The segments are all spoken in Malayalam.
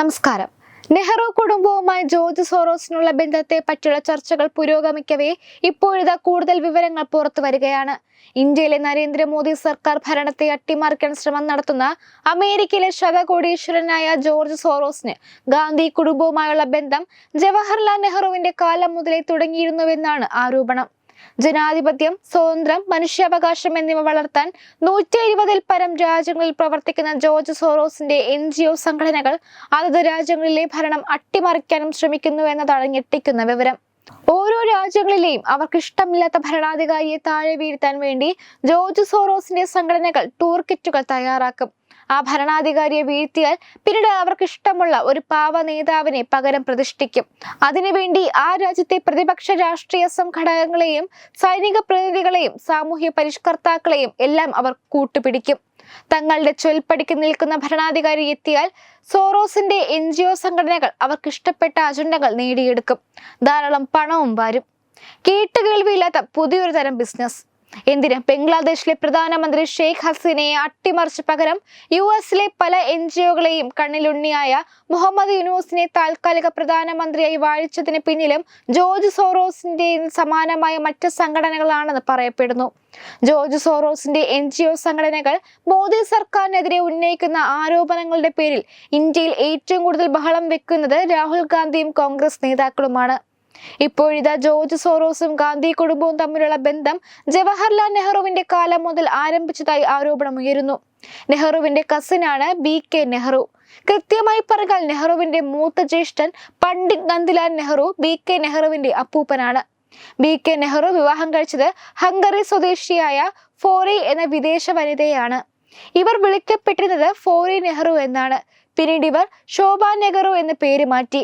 നമസ്കാരം. നെഹ്റു കുടുംബവുമായി ജോർജ് സോറോസിനുള്ള ബന്ധത്തെ പറ്റിയുള്ള ചർച്ചകൾ പുരോഗമിക്കവേ ഇപ്പോഴിതാ കൂടുതൽ വിവരങ്ങൾ പുറത്തു വരികയാണ്. ഇന്ത്യയിലെ നരേന്ദ്രമോദി സർക്കാർ ഭരണത്തെ അട്ടിമറിക്കാൻ ശ്രമം നടത്തുന്ന അമേരിക്കയിലെ ശവകോടീശ്വരനായ ജോർജ് സോറോസിന് ഗാന്ധി കുടുംബവുമായുള്ള ബന്ധം ജവഹർലാൽ നെഹ്റുവിന്റെ കാലം മുതലേ തുടങ്ങിയിരുന്നുവെന്നാണ് ആരോപണം. ജനാധിപത്യം സ്വാതന്ത്ര്യം മനുഷ്യാവകാശം എന്നിവ വളർത്താൻ നൂറ്റി ഇരുപതിൽ പരം രാജ്യങ്ങളിൽ പ്രവർത്തിക്കുന്ന ജോർജ് സോറോസിന്റെ എൻ ജി ഒ സംഘടനകൾ അതത് രാജ്യങ്ങളിലെ ഭരണം അട്ടിമറിക്കാനും ശ്രമിക്കുന്നു എന്നതാണ് ഞെട്ടിക്കുന്ന വിവരം. ഓരോ രാജ്യങ്ങളിലെയും അവർക്ക് ഇഷ്ടമില്ലാത്ത ഭരണാധികാരിയെ താഴെ വീഴ്ത്താൻ വേണ്ടി ജോർജ് സോറോസിന്റെ സംഘടനകൾ ടൂർ കിറ്റുകൾ തയ്യാറാക്കും. ആ ഭരണാധികാരിയെ വീഴ്ത്തിയാൽ പിന്നീട് അവർക്ക് ഇഷ്ടമുള്ള ഒരു പാവ നേതാവിനെ പകരം പ്രതിഷ്ഠിക്കും. അതിനുവേണ്ടി ആ രാജ്യത്തെ പ്രതിപക്ഷ രാഷ്ട്രീയ സംഘടനകളെയും സൈനിക പ്രതിനിധികളെയും സാമൂഹ്യ പരിഷ്കർത്താക്കളെയും എല്ലാം അവർ കൂട്ടുപിടിക്കും. തങ്ങളുടെ ചൊൽപ്പടിക്ക് നിൽക്കുന്ന ഭരണാധികാരി എത്തിയാൽ സോറോസിന്റെ എൻ ജി ഒ സംഘടനകൾ അവർക്ക് ഇഷ്ടപ്പെട്ട അജണ്ടകൾ നേടിയെടുക്കും. ധാരാളം പണവും വരും. കേട്ടുകേൾവിയില്ലാത്ത പുതിയൊരു തരം ബിസിനസ് എന്തിന് ബംഗ്ലാദേശിലെ പ്രധാനമന്ത്രി ഷെയ്ഖ് ഹസീനയെ അട്ടിമറിച്ച് പകരം യു എസിലെ പല എൻ ജി ഒകളെയും കണ്ണിലുണ്ണിയായ മുഹമ്മദ് യൂനൂസിനെ താൽക്കാലിക പ്രധാനമന്ത്രിയായി വാഴിച്ചതിന് പിന്നിലും ജോർജ് സോറോസിന്റെ സമാനമായ മറ്റ് സംഘടനകളാണെന്ന് പറയപ്പെടുന്നു. ജോർജ് സോറോസിന്റെ എൻ ജി ഒ സംഘടനകൾ മോദി സർക്കാരിനെതിരെ ഉന്നയിക്കുന്ന ആരോപണങ്ങളുടെ പേരിൽ ഇന്ത്യയിൽ ഏറ്റവും കൂടുതൽ ബഹളം വെക്കുന്നത് രാഹുൽ ഗാന്ധിയും കോൺഗ്രസ് നേതാക്കളുമാണ്. ഇപ്പോഴിതാ ജോർജ് സോറോസും ഗാന്ധി കുടുംബവും തമ്മിലുള്ള ബന്ധം ജവഹർലാൽ നെഹ്റുവിന്റെ കാലം മുതൽ ആരംഭിച്ചതായി ആരോപണമുയരുന്നു നെഹ്റുവിന്റെ കസിനാണ് ബി കെ നെഹ്റു. കൃത്യമായി പറഞ്ഞാൽ നെഹ്റുവിന്റെ മൂത്ത ജ്യേഷ്ഠൻ പണ്ഡിറ്റ് നന്ദിലാൽ നെഹ്റു ബി കെ നെഹ്റുവിന്റെ അപ്പൂപ്പനാണ്. ബി കെ നെഹ്റു വിവാഹം കഴിച്ചത് ഹംഗറി സ്വദേശിയായ ഫോറി എന്ന വിദേശ വനിതയാണ്. ഇവർ വിളിക്കപ്പെട്ടിരുന്നത് ഫോറി നെഹ്റു എന്നാണ്. പിന്നീട് ഇവർ ശോഭ നെഹ്റു എന്ന പേര് മാറ്റി.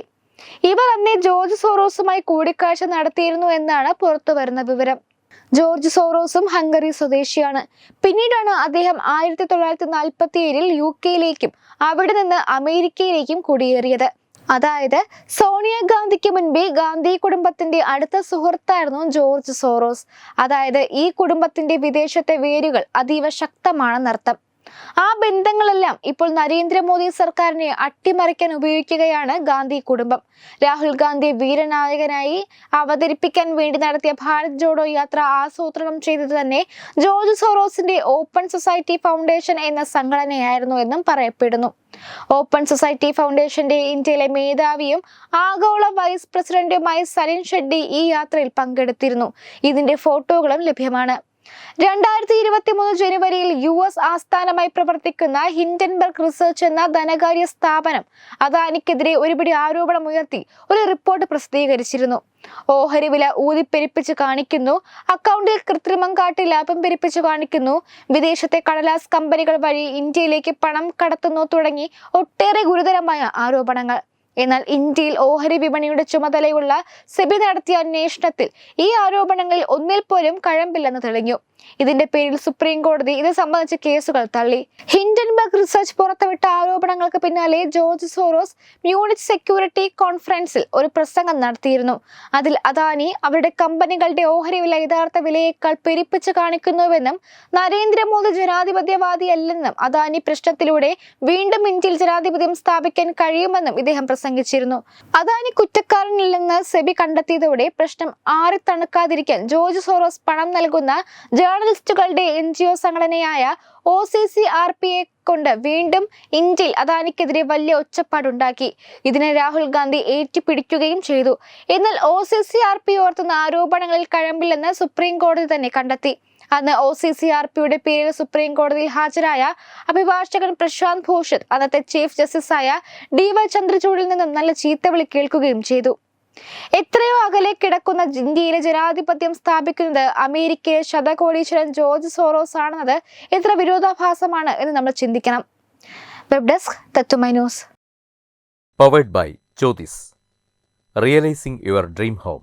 ഇവർ അന്നേ ജോർജ് സോറോസുമായി കൂടിക്കാഴ്ച നടത്തിയിരുന്നു എന്നാണ് പുറത്തു വരുന്ന വിവരം. ജോർജ് സോറോസും ഹംഗറി സ്വദേശിയാണ്. പിന്നീടാണ് അദ്ദേഹം ആയിരത്തി തൊള്ളായിരത്തി നാൽപ്പത്തി ഏഴിൽ യു കെയിലേക്കും അവിടെ നിന്ന് അമേരിക്കയിലേക്കും കുടിയേറിയത്. അതായത് സോണിയാഗാന്ധിക്ക് മുൻപേ ഗാന്ധി കുടുംബത്തിന്റെ അടുത്ത സുഹൃത്തായിരുന്നു ജോർജ് സോറോസ്. അതായത് ഈ കുടുംബത്തിന്റെ വിദേശത്തെ വേരുകൾ അതീവ ശക്തമാണെന്നർത്ഥം. ആ ബന്ധങ്ങളെല്ലാം ഇപ്പോൾ നരേന്ദ്രമോദി സർക്കാരിനെ അട്ടിമറിക്കാൻ ഉപയോഗിക്കുകയാണ് ഗാന്ധി കുടുംബം. രാഹുൽ ഗാന്ധി വീരനായകനായി അവതരിപ്പിക്കാൻ വേണ്ടി നടത്തിയ ഭാരത് ജോഡോ യാത്ര ആസൂത്രണം ചെയ്തത് തന്നെ ജോർജ് സോറോസിന്റെ ഓപ്പൺ സൊസൈറ്റി ഫൗണ്ടേഷൻ എന്ന സംഘടനയായിരുന്നു എന്നും പറയപ്പെടുന്നു. ഓപ്പൺ സൊസൈറ്റി ഫൗണ്ടേഷന്റെ ഇന്ത്യയിലെ മേധാവിയും ആഗോള വൈസ് പ്രസിഡന്റുമായ സലിൻ ഷെഡ്ഡി ഈ യാത്രയിൽ പങ്കെടുത്തിരുന്നു. ഇതിന്റെ ഫോട്ടോകളും ലഭ്യമാണ്. രണ്ടായിരത്തി ഇരുപത്തി മൂന്ന് ജനുവരിയിൽ യു എസ് ആസ്ഥാനമായി പ്രവർത്തിക്കുന്ന ഹിൻഡൻബർഗ് റിസർച്ച് എന്ന ധനകാര്യ സ്ഥാപനം അദാനിക്കെതിരെ ഒരുപിടി ആരോപണം ഉയർത്തി ഒരു റിപ്പോർട്ട് പ്രസിദ്ധീകരിച്ചിരുന്നു. ഓഹരി വില ഊതിപ്പെരിപ്പിച്ച് കാണിക്കുന്നു അക്കൗണ്ടിൽ കൃത്രിമം കാട്ടി ലാഭം പെരിപ്പിച്ച് കാണിക്കുന്നു വിദേശത്തെ കടലാസ് കമ്പനികൾ വഴി ഇന്ത്യയിലേക്ക് പണം കടത്തുന്നു തുടങ്ങി ഒട്ടേറെ ഗുരുതരമായ ആരോപണങ്ങൾ. എന്നാൽ ഇന്ത്യയിൽ ഓഹരി വിപണിയുടെ ചുമതലയുള്ള സെബി നടത്തിയ അന്വേഷണത്തിൽ ഈ ആരോപണങ്ങളിൽ ഒന്നിൽ പോലും കഴമ്പില്ലെന്ന് തെളിഞ്ഞു. ഇതിന്റെ പേരിൽ സുപ്രീം കോടതി ഇത് സംബന്ധിച്ച കേസുകൾ തള്ളി. ഹിൻഡൻബർഗ് റിസർച്ച് പുറത്തുവിട്ട ആരോപണങ്ങൾക്ക് പിന്നാലെ ജോർജ് സോറോസ് മ്യൂണിച്ച് സെക്യൂരിറ്റി കോൺഫറൻസിൽ ഒരു പ്രസംഗം നടത്തിയിരുന്നു. അതിൽ അദാനി അവരുടെ കമ്പനികളുടെ ഓഹരി വില യഥാർത്ഥ വിലയേക്കാൾ പെരുപ്പിച്ച് കാണിക്കുന്നുവെന്നും നരേന്ദ്രമോദി ജനാധിപത്യവാദിയല്ലെന്നും അദാനി പ്രശ്നത്തിലൂടെ വീണ്ടും ഇന്ത്യയിൽ ജനാധിപത്യം സ്ഥാപിക്കാൻ കഴിയുമെന്നും ഇദ്ദേഹം പ്രസംഗിച്ചിരുന്നു. അദാനി കുറ്റക്കാരനില്ലെന്ന് സെബി കണ്ടെത്തിയതോടെ പ്രശ്നം ആറിത്തണുക്കാതിരിക്കാൻ ജോർജ് സോറോസ് പണം നൽകുന്ന ജേർണലിസ്റ്റുകളുടെ എൻ ജി ഒ സംഘടനയായ O C C R P A കൊണ്ട് വീണ്ടും ഇന്ത്യയിൽ അദാനിക്കെതിരെ വലിയ ഒച്ചപ്പാടുണ്ടാക്കി. ഇതിനെ രാഹുൽ ഗാന്ധി ഏറ്റുപിടിക്കുകയും ചെയ്തു. എന്നാൽ O C C R P ഓർത്തുന്ന ആരോപണങ്ങളിൽ കഴമ്പില്ലെന്ന് സുപ്രീം കോടതി തന്നെ കണ്ടെത്തി. അന്ന് ഒ സി സി ആർ പിയുടെ പേരിൽ സുപ്രീം കോടതിയിൽ ഹാജരായ അഭിഭാഷകൻ പ്രശാന്ത് ഭൂഷൺ അന്നത്തെ ചീഫ് ജസ്റ്റിസായ ഡി വൈ ചന്ദ്രചൂഡിൽ നിന്നും നല്ല ചീത്തവിളി കേൾക്കുകയും ചെയ്തു. എത്രയോ അകലെ കിടക്കുന്ന ഇന്ത്യയിലെ ജനാധിപത്യം സ്ഥാപിക്കുന്നത് അമേരിക്കയിലെ ശതകോടീശ്വരൻ ജോർജ് സോറോസ് ആണെന്നത് എത്ര വിരോധാഭാസമാണ് എന്ന് നമ്മൾ ചിന്തിക്കണം. Web desk Tatwamayi news powered by Jyothis realising your dream home